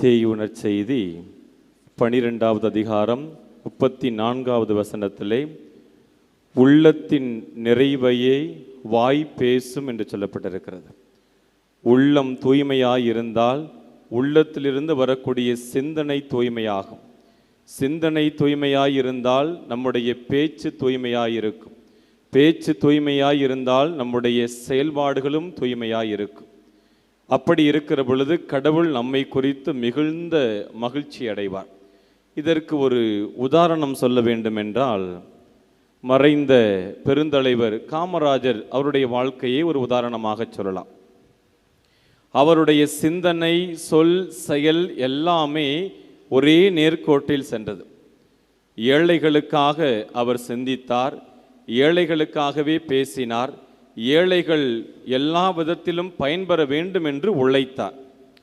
மத்தேயு நற்செய்தி பனிரெண்டாவது அதிகாரம் முப்பத்தி நான்காவது வசனத்திலே உள்ளத்தின் நிறைவையே வாய் பேசும் என்று சொல்லப்பட்டிருக்கிறது. உள்ளம் தூய்மையாக இருந்தால் உள்ளத்திலிருந்து வரக்கூடிய சிந்தனை தூய்மையாகும். சிந்தனை தூய்மையாக இருந்தால் நம்முடைய பேச்சு தூய்மையாக இருக்கும் பேச்சு தூய்மையாக இருந்தால் நம்முடைய செயல்பாடுகளும் தூய்மையாக இருக்கும் அப்படி இருக்கிற பொழுது கடவுள் நம்மை குறித்து மிகுந்த மகிழ்ச்சி அடைவார். இதற்கு ஒரு உதாரணம் சொல்ல வேண்டும் என்றால் மறைந்த பெருந்தலைவர் காமராஜர் அவருடைய வாழ்க்கையை ஒரு உதாரணமாக சொல்லலாம். அவருடைய சிந்தனை சொல் செயல் எல்லாமே ஒரே நேர்கோட்டில் சென்றது. ஏழைகளுக்காக அவர் சிந்தித்தார் ஏழைகளுக்காகவே பேசினார் ஏழைகள் எல்லா விதத்திலும் பயன்பெற வேண்டும் என்று உழைத்தார்.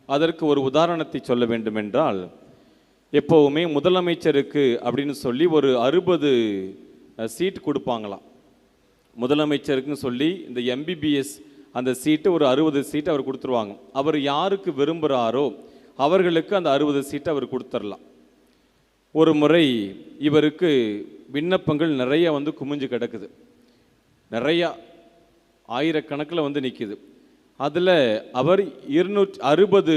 அதற்கு ஒரு உதாரணத்தை சொல்ல வேண்டுமென்றால் எப்போவுமே முதலமைச்சருக்கு அப்படின்னு சொல்லி ஒரு அறுபது சீட் கொடுப்பாங்களாம். முதலமைச்சருக்குன்னு சொல்லி இந்த எம்பிபிஎஸ் அந்த சீட்டு ஒரு அறுபது சீட் அவர் கொடுத்துருவாங்க. அவர் யாருக்கு விரும்புகிறாரோ அவர்களுக்கு அந்த அறுபது சீட்டை அவர் கொடுத்துடலாம் ஒரு முறை இவருக்கு விண்ணப்பங்கள் நிறைய வந்து குமிஞ்சு கிடக்குது. நிறையா ஆயிரக்கணக்கில் வந்து நிற்கிது அதில் அவர் இருநூற்றி அறுபது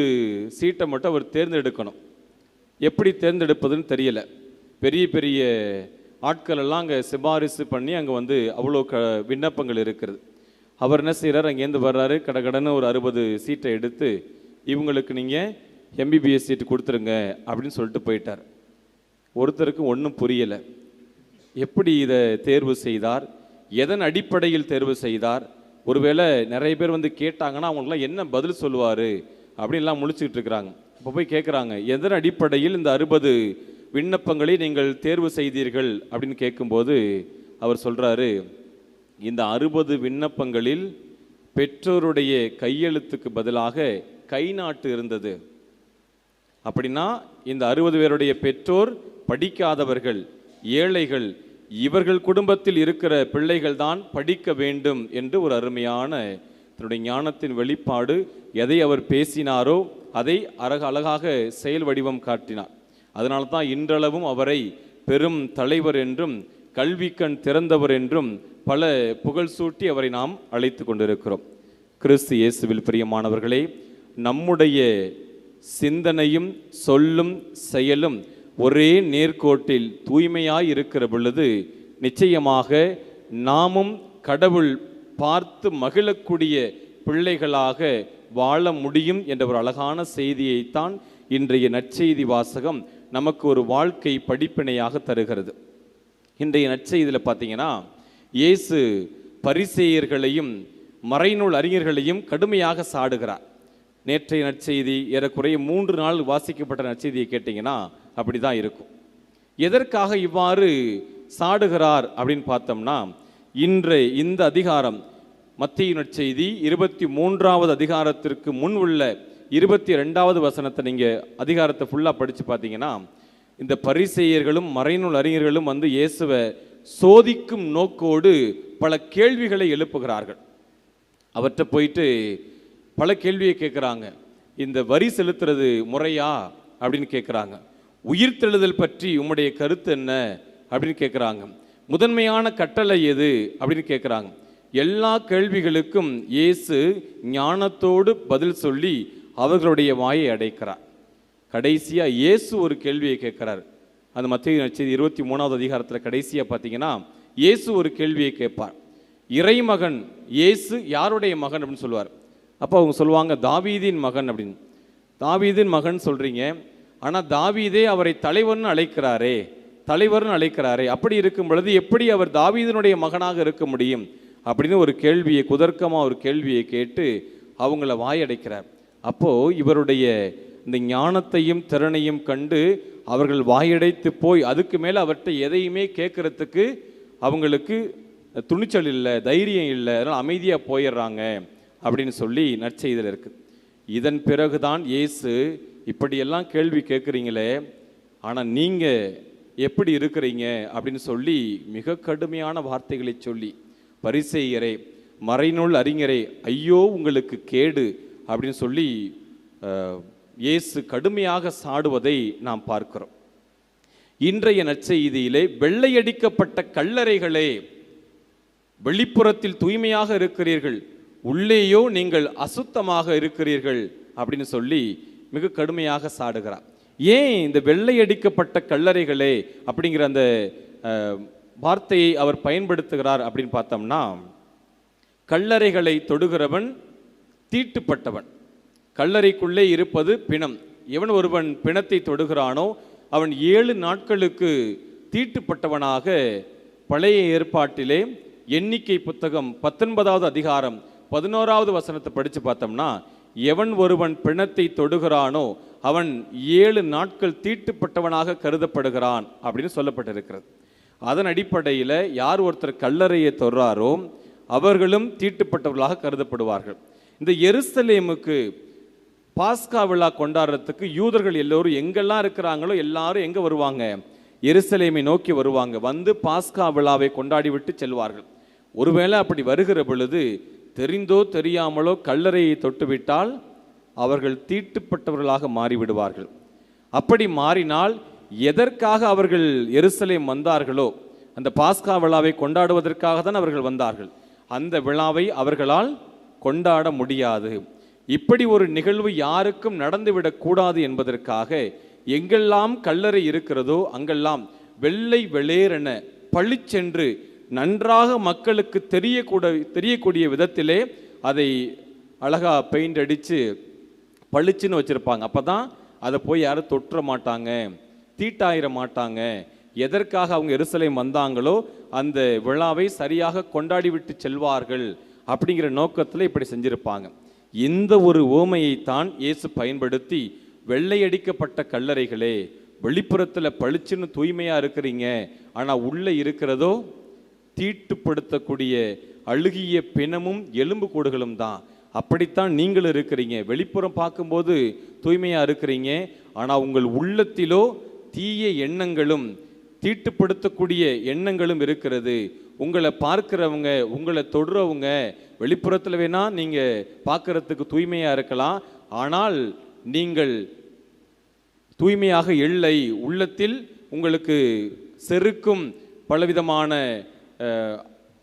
சீட்டை மட்டும் அவர் தேர்ந்தெடுக்கணும். எப்படி தேர்ந்தெடுப்பதுன்னு தெரியல. பெரிய பெரிய ஆட்களெல்லாம் அங்கே சிபாரிசு பண்ணி அங்கே வந்து அவ்வளோ க விண்ணப்பங்கள் இருக்கிறது. அவர் என்ன செய்கிறார்? அங்கேருந்து வர்றாரு. கடகடன்னு ஒரு அறுபது சீட்டை எடுத்து இவங்களுக்கு நீங்கள் எம்பிபிஎஸ் சீட்டு கொடுத்துருங்க அப்படின்னு சொல்லிட்டு போயிட்டார். ஒருத்தருக்கும் ஒன்றும் புரியலை. எப்படி இதை தேர்வு செய்தார்? எதன் அடிப்படையில் தேர்வு செய்தார்? ஒருவேளை நிறைய பேர் வந்து கேட்டாங்கன்னா அவங்களுக்குலாம் என்ன பதில் சொல்லுவார் அப்படின்லாம் முழிச்சுக்கிட்டு இருக்கிறாங்க. இப்போ போய் கேட்குறாங்க எதன் அடிப்படையில் இந்த அறுபது விண்ணப்பங்களை நீங்கள் தேர்வு செய்தீர்கள்? அப்படின்னு கேட்கும்போது அவர் சொல்கிறாரு இந்த அறுபது விண்ணப்பங்களில் பெற்றோருடைய கையெழுத்துக்கு பதிலாக கை நாட்டு இருந்தது. அப்படின்னா இந்த அறுபது பேருடைய பெற்றோர் படிக்காதவர்கள் ஏழைகள் இவர்கள் குடும்பத்தில் இருக்கிற பிள்ளைகள் தான் படிக்க வேண்டும் என்று ஒரு அருமையான தன்னுடைய ஞானத்தின் வெளிப்பாடு எதை அவர் பேசினாரோ அதை அழக அழகாக செயல் வடிவம் காட்டினார். அதனால தான் இன்றளவும் அவரை பெரும் தலைவர் என்றும் கல்விக்கண் திறந்தவர் என்றும் பல புகழ் சூட்டி அவரை நாம் அழைத்து கொண்டிருக்கிறோம். கிறிஸ்து இயேசுவில் பிரியமானவர்களே நம்முடைய சிந்தனையும் சொல்லும் செயலும் ஒரே நேர்கோட்டில் தூய்மையாய் இருக்கிற பொழுது நிச்சயமாக நாமும் கடவுள் பார்த்து மகிழக்கூடிய பிள்ளைகளாக வாழ முடியும் என்ற ஒரு அழகான செய்தியைத்தான் இன்றைய நற்செய்தி வாசகம் நமக்கு ஒரு வாழ்க்கை படிப்பினையாக தருகிறது. இன்றைய நற்செய்தியில் பார்த்தீங்கன்னா இயேசு பரிசேயர்களையும் மறைநூல் அறிஞர்களையும் கடுமையாக சாடுகிறார். நேற்றைய நற்செய்தி ஏறக்குறைய மூன்று நாள் வாசிக்கப்பட்ட நற்செய்தியை கேட்டிங்கன்னா அப்படி தான் இருக்கும். எதற்காக இவ்வாறு சாடுகிறார் அப்படின்னு பார்த்தோம்னா இன்று இந்த அதிகாரம் மத்திய செய்தி இருபத்தி மூன்றாவது அதிகாரத்திற்கு முன் உள்ள இருபத்தி ரெண்டாவது வசனத்தை நீங்கள் அதிகாரத்தை ஃபுல்லாக படித்து பார்த்தீங்கன்னா இந்த பரிசெயர்களும் மறைநூல் அறிஞர்களும் வந்து இயேசுவை சோதிக்கும் நோக்கோடு பல கேள்விகளை எழுப்புகிறார்கள். அவர்கிட்ட போயிட்டு பல கேள்வியை கேட்குறாங்க. இந்த வரி செலுத்துறது முறையா அப்படின்னு கேட்குறாங்க. உயிர்த்தெழுதல் பற்றி உம்முடைய கருத்து என்ன அப்படின்னு கேட்குறாங்க முதன்மையான கட்டளை எது அப்படின்னு கேட்குறாங்க எல்லா கேள்விகளுக்கும் இயேசு ஞானத்தோடு பதில் சொல்லி அவர்களுடைய வாயை அடைக்கிறார். கடைசியாக இயேசு ஒரு கேள்வியை கேட்குறார் அந்த மத்திய நட்சத்திர இருபத்தி மூணாவது அதிகாரத்தில் கடைசியாக பார்த்தீங்கன்னா இயேசு ஒரு கேள்வியை கேட்பார். இறைமகன் இயேசு யாருடைய மகன் அப்படின்னு சொல்லுவார். அப்போ அவங்க சொல்லுவாங்க தாவீதின் மகன் அப்படின்னு. தாவீதின் மகன் சொல்கிறீங்க ஆனால் தாவீதே அவரை தலைவர்னு அழைக்கிறாரே தலைவர்னு அழைக்கிறாரே. அப்படி இருக்கும் பொழுது எப்படி அவர் தாவீதனுடைய மகனாக இருக்க முடியும்? அப்படின்னு ஒரு கேள்வியை குதர்க்கமாக ஒரு கேள்வியை கேட்டு அவங்கள வாயடைக்கிறார். அப்போது இவருடைய இந்த ஞானத்தையும் திறனையும் கண்டு அவர்கள் வாயடைத்து போய் அதுக்கு மேலே அவர்கிட்ட எதையுமே கேட்குறதுக்கு அவங்களுக்கு துணிச்சல் இல்லை தைரியம் இல்லை அதனால் அமைதியாக போயிடுறாங்க அப்படின்னு சொல்லி நற்செய்தல் இருக்குது இதன் பிறகுதான் இயேசு இப்படியெல்லாம் கேள்வி கேட்குறீங்களே ஆனால் நீங்கள் எப்படி இருக்கிறீங்க அப்படின்னு சொல்லி மிக கடுமையான வார்த்தைகளை சொல்லி பரிசெய்யரே மறைநூல் அறிஞரே ஐயோ உங்களுக்கு கேடு அப்படின்னு சொல்லி இயேசு கடுமையாக சாடுவதை நாம் பார்க்கிறோம். இன்றைய நற்செய்தியிலே வெள்ளையடிக்கப்பட்ட கல்லறைகளே வெளிப்புறத்தில் தூய்மையாக இருக்கிறீர்கள் உள்ளேயோ நீங்கள் அசுத்தமாக இருக்கிறீர்கள் அப்படின்னு சொல்லி மிக கடுமையாக சாடுகிறார் ஏன் இந்த வெள்ளையடிக்கப்பட்ட கல்லறைகளே அப்படிங்கிற அந்த வார்த்தையை அவர் பயன்படுத்துகிறார் அப்படின்னு பார்த்தோம்னா கல்லறைகளை தொடுகிறவன் தீட்டுப்பட்டவன். கல்லறைக்குள்ளே இருப்பது பிணம். எவன் ஒருவன் பிணத்தை தொடுகிறானோ அவன் ஏழு நாட்களுக்கு தீட்டுப்பட்டவனாக பழைய ஏற்பாட்டிலே எண்ணிக்கை புத்தகம் பத்தொன்பதாவது அதிகாரம் பதினோராவது வசனத்தை படித்து பார்த்தோம்னா எவன் ஒருவன் பிணத்தை தொடுகிறானோ அவன் ஏழு நாட்கள் தீட்டுப்பட்டவனாக கருதப்படுகிறான் அப்படின்னு சொல்லப்பட்டிருக்கிறது. அதன் அடிப்படையில் யார் ஒருத்தர் கல்லறையை தொடுறாரோ அவர்களும் தீட்டுப்பட்டவர்களாக கருதப்படுவார்கள். இந்த எருசலேமுக்கு பாஸ்கா விழா கொண்டாடுறதுக்கு யூதர்கள் எல்லோரும் எங்கெல்லாம் இருக்கிறாங்களோ எல்லாரும் எங்க வருவாங்க? எருசலேமை நோக்கி வருவாங்க. வந்து பாஸ்கா விழாவை கொண்டாடி விட்டு செல்வார்கள். ஒருவேளை அப்படி வருகிற பொழுது தெரிந்தோ தெரியாமலோ கல்லறையை தொட்டுவிட்டால் அவர்கள் தீட்டுப்பட்டவர்களாக மாறிவிடுவார்கள். அப்படி மாறினால் எதற்காக அவர்கள் எருசலேம் வந்தார்களோ அந்த பாஸ்கா விழாவை கொண்டாடுவதற்காக தான் அவர்கள் வந்தார்கள். அந்த விழாவை அவர்களால் கொண்டாட முடியாது. இப்படி ஒரு நிகழ்வு யாருக்கும் நடந்துவிடக்கூடாது என்பதற்காக எங்கெல்லாம் கல்லறை இருக்கிறதோ அங்கெல்லாம் வெள்ளை வெளேரென பளிச்சென்று நன்றாக மக்களுக்கு தெரியக்கூட தெரியக்கூடிய விதத்திலே அதை அழகா பெயிண்ட் அடித்து பளிச்சுன்னு வச்சுருப்பாங்க. அப்போ தான் அதை போய் யாரும் தொற்ற மாட்டாங்க தீட்டாயிர மாட்டாங்க. எதற்காக அவங்க எருசலேம் வந்தாங்களோ அந்த விழாவை சரியாக கொண்டாடி விட்டு செல்வார்கள் அப்படிங்கிற நோக்கத்தில் இப்படி செஞ்சுருப்பாங்க. இந்த ஒரு ஓமையைத்தான் இயேசு பயன்படுத்தி வெள்ளையடிக்கப்பட்ட கல்லறைகளே வெளிப்புறத்தில் பளிச்சுன்னு தூய்மையாக இருக்கிறீங்க ஆனால் உள்ளே இருக்கிறதோ தீட்டுப்படுத்தக்கூடிய அழுகிய பிணமும் எலும்பு கூடுகளும் தான். அப்படித்தான் நீங்களும் இருக்கிறீங்க. வெளிப்புறம் பார்க்கும்போது தூய்மையாக இருக்கிறீங்க. ஆனால் உங்கள் உள்ளத்திலோ தீய எண்ணங்களும் தீட்டுப்படுத்தக்கூடிய எண்ணங்களும் இருக்கிறது. உங்களை பார்க்குறவங்க உங்களை தொடுறவங்க வெளிப்புறத்தில் வேணால் நீங்கள் பார்க்கறதுக்கு தூய்மையாக இருக்கலாம். ஆனால் நீங்கள் தூய்மையாக இல்லை. உள்ளத்தில் உங்களுக்கு செருக்கும் பலவிதமான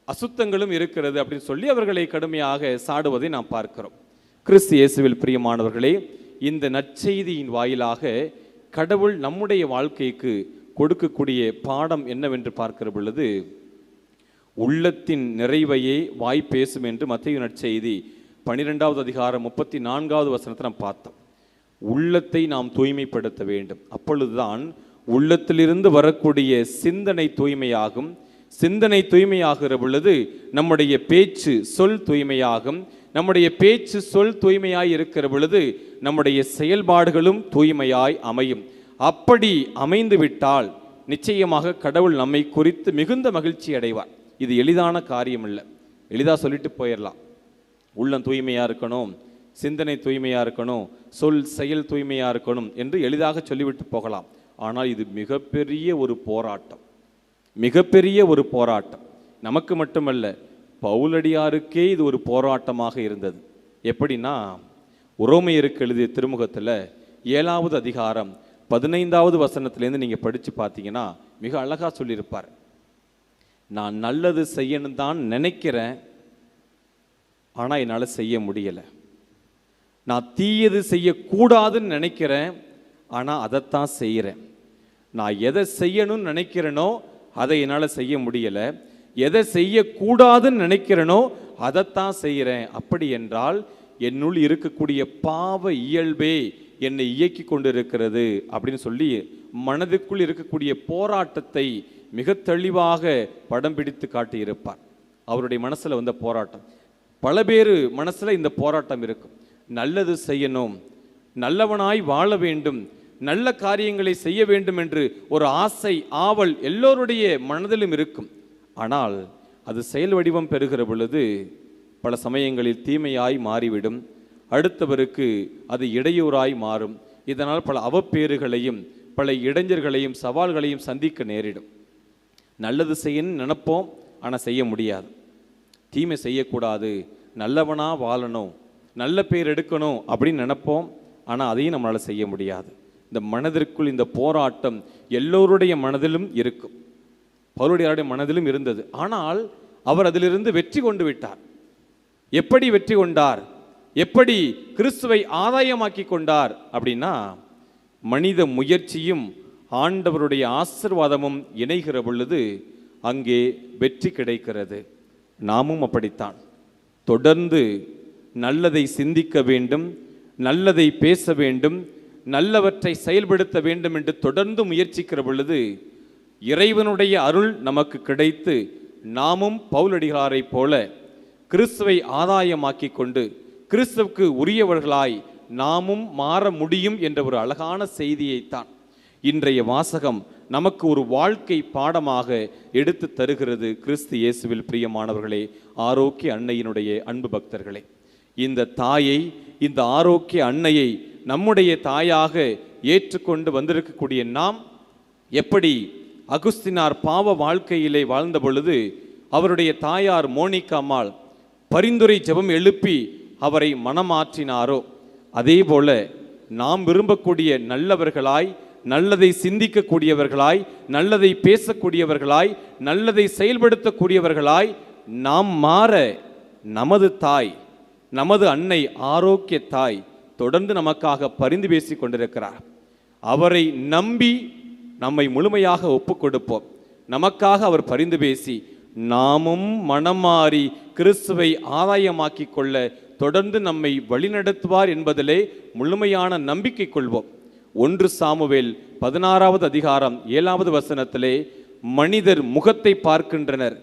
அசுத்தங்களும் இருக்கிறது அப்படின்னு சொல்லி அவர்களை கடுமையாக சாடுவதை நாம் பார்க்கிறோம். கிறிஸ்து இயேசுவில் பிரியமானவர்களே இந்த நற்செய்தியின் வாயிலாக கடவுள் நம்முடைய வாழ்க்கைக்கு கொடுக்கக்கூடிய பாடம் என்னவென்று பார்க்கிற பொழுது உள்ளத்தின் நிறைவையே வாய் பேசும் என்று மத்திய நற்செய்தி பனிரெண்டாவது அதிகாரம் முப்பத்தி நான்காவது வசனத்தை நாம் பார்த்தோம். உள்ளத்தை நாம் தூய்மைப்படுத்த வேண்டும். அப்பொழுதுதான் உள்ளத்திலிருந்து வரக்கூடிய சிந்தனை தூய்மையாகும். சிந்தனை தூய்மையாகிற பொழுது நம்முடைய பேச்சு சொல் தூய்மையாகும். நம்முடைய பேச்சு சொல் தூய்மையாய் இருக்கிற பொழுது நம்முடைய செயல்பாடுகளும் தூய்மையாய் அமையும். அப்படி அமைந்து விட்டால் நிச்சயமாக கடவுள் நம்மை குறித்து மிகுந்த மகிழ்ச்சி அடைவார். இது எளிதான காரியம் இல்லை எளிதா சொல்லிட்டு போயிடலாம் உள்ளம் தூய்மையாக இருக்கணும் சிந்தனை தூய்மையாக இருக்கணும் சொல் செயல் தூய்மையாக இருக்கணும் என்று எளிதாக சொல்லிவிட்டு போகலாம். ஆனால் இது மிகப்பெரிய ஒரு போராட்டம். மிகப்பெரிய ஒரு போராட்டம். நமக்கு மட்டுமல்ல பவுலடியாருக்கே இது ஒரு போராட்டமாக இருந்தது. எப்படின்னா உரோமையருக்கு எழுதிய திருமுகத்தில் ஏழாவது அதிகாரம் பதினைந்தாவது வசனத்திலேருந்து நீங்கள் படித்து பார்த்தீங்கன்னா மிக அழகாக சொல்லியிருப்பார். நான் நல்லது செய்யணும் தான் நினைக்கிறேன் ஆனால் என்னால் செய்ய முடியலை. நான் தீயது செய்யக்கூடாதுன்னு நினைக்கிறேன் ஆனால் அதைத்தான் செய்கிறேன் நான் எதை செய்யணும்னு நினைக்கிறேனோ அதை என்னால் செய்ய முடியலை. எதை செய்யக்கூடாதுன்னு நினைக்கிறேனோ அதைத்தான் செய்கிறேன் அப்படி என்றால் என்னுள் இருக்கக்கூடிய பாவ இயல்பே என்னை இயக்கி கொண்டிருக்கிறது அப்படின்னு சொல்லி மனதுக்குள் இருக்கக்கூடிய போராட்டத்தை மிக தெளிவாக படம் பிடித்து காட்டியிருப்பார். அவருடைய மனசில் வந்த போராட்டம். பல பேர் மனசில் இந்த போராட்டம் இருக்கும். நல்லது செய்யணும். நல்லவனாய் வாழ வேண்டும். நல்ல காரியங்களை செய்ய வேண்டும் என்று ஒரு ஆசை ஆவல் எல்லோருடைய மனதிலும் இருக்கும். ஆனால் அது செயல் வடிவம் பெறுகிற பொழுது பல சமயங்களில் தீமையாய் மாறிவிடும். அடுத்தவருக்கு அது இடையூறாய் மாறும். இதனால் பல அவப்பேறுகளையும் பல இடைஞ்சர்களையும் சவால்களையும் சந்திக்க நேரிடும். நல்லது செய்யணும்னு நினப்போம் ஆனால் செய்ய முடியாது. தீமை செய்யக்கூடாது. நல்லவனாக வாழணும். நல்ல பேர் எடுக்கணும் அப்படின்னு நினப்போம் ஆனால் அதையும் நம்மளால் செய்ய முடியாது. இந்த மனதிற்குள் இந்த போராட்டம் எல்லோருடைய மனதிலும் இருக்கும். பவுலுடையாருடைய மனதிலும் இருந்தது. ஆனால் அவர் அதிலிருந்து வெற்றி கொண்டு விட்டார். எப்படி வெற்றி கொண்டார்? எப்படி கிறிஸ்துவை ஆதாயமாக்கி கொண்டார்? அப்படின்னா மனித முயற்சியும் ஆண்டவருடைய ஆசிர்வாதமும் இணைகிற பொழுது அங்கே வெற்றி கிடைக்கிறது. நாமும் அப்படித்தான். தொடர்ந்து நல்லதை சிந்திக்க வேண்டும் நல்லதை பேச வேண்டும் நல்லவற்றை செயல்படுத்த வேண்டும் என்று தொடர்ந்து முயற்சிக்கிற பொழுது இறைவனுடைய அருள் நமக்கு கிடைத்து நாமும் பவுலடிகளாரைப் போல கிறிஸ்துவை ஆதாயமாக்கி கொண்டு கிறிஸ்துவுக்கு உரியவர்களாய் நாமும் மாற முடியும் என்ற ஒரு அழகான செய்தியைத்தான் இன்றைய வாசகம் நமக்கு ஒரு வாழ்க்கை பாடமாக எடுத்து தருகிறது கிறிஸ்து இயேசுவில் பிரியமானவர்களே ஆரோக்கிய அன்னையினுடைய அன்பு பக்தர்களே. இந்த தாயை இந்த ஆரோக்கிய அன்னையை நம்முடைய தாயாக ஏற்றுக்கொண்டு வந்திருக்கக்கூடிய நாம் எப்படி அகுஸ்தினார் பாவ வாழ்க்கையிலே வாழ்ந்த பொழுது அவருடைய தாயார் மோனிகா பரிந்துரை ஜெபம் எழுப்பி அவரை மனமாற்றினாரோ? அதே போல நாம் விரும்பக்கூடிய நல்லவர்களாய் நல்லதை சிந்திக்கக்கூடியவர்களாய் நல்லதை பேசக்கூடியவர்களாய் நல்லதை செயல்படுத்தக்கூடியவர்களாய் நாம் மாற நமது தாய் நமது அன்னை ஆரோக்கிய தாய் தொடர்ந்து நமக்காக பரிந்து பேசி கொண்டிருக்கிறார். அவரை நம்பி நம்மை முழுமையாக ஒப்பு கொடுப்போம். நமக்காக அவர் பரிந்து பேசி நாமும் மனம் மாறி கிறிஸ்துவை ஆதாயமாக்கிக் கொள்ள தொடர்ந்து நம்மை வழிநடத்துவார் என்பதிலே முழுமையான நம்பிக்கை கொள்வோம். ஒன்று சாமுவேல் பதினாறாவது அதிகாரம் ஏழாவது வசனத்திலே மனிதர் முகத்தை பார்க்கின்றனர்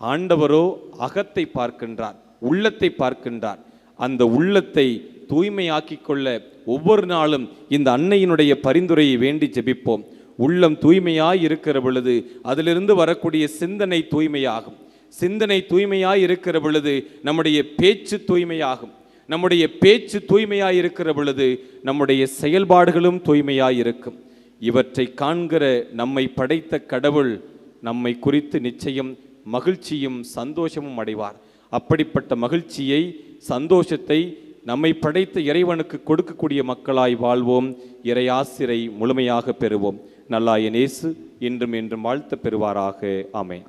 ஆண்டவரோ அகத்தை பார்க்கின்றார் உள்ளத்தை பார்க்கின்றார். அந்த உள்ளத்தை தூய்மையாக்கிக் கொள்ள ஒவ்வொரு நாளும் இந்த அன்னையினுடைய பரிந்துரையை வேண்டி ஜெபிப்போம். உள்ளம் தூய்மையாய் இருக்கிற பொழுது அதிலிருந்து வரக்கூடிய சிந்தனை தூய்மையாகும். சிந்தனை தூய்மையாய் இருக்கிற பொழுது நம்முடைய பேச்சு தூய்மையாகும். நம்முடைய பேச்சு தூய்மையாய் இருக்கிற பொழுது நம்முடைய செயல்பாடுகளும் தூய்மையாய் இருக்கும். இவற்றை காண்கிற நம்மை படைத்த கடவுள் நம்மை குறித்து நிச்சயம் மகிழ்ச்சியும் சந்தோஷமும் அடைவார். அப்படிப்பட்ட மகிழ்ச்சியை சந்தோஷத்தை நம்மை படைத்த இறைவனுக்கு கொடுக்கக்கூடிய மக்களாய் வாழ்வோம். இறையாசிரை முழுமையாக பெறுவோம். நல்லாய நேசு இன்றும் என்றும் வாழ்த்த பெறுவாராக. ஆமை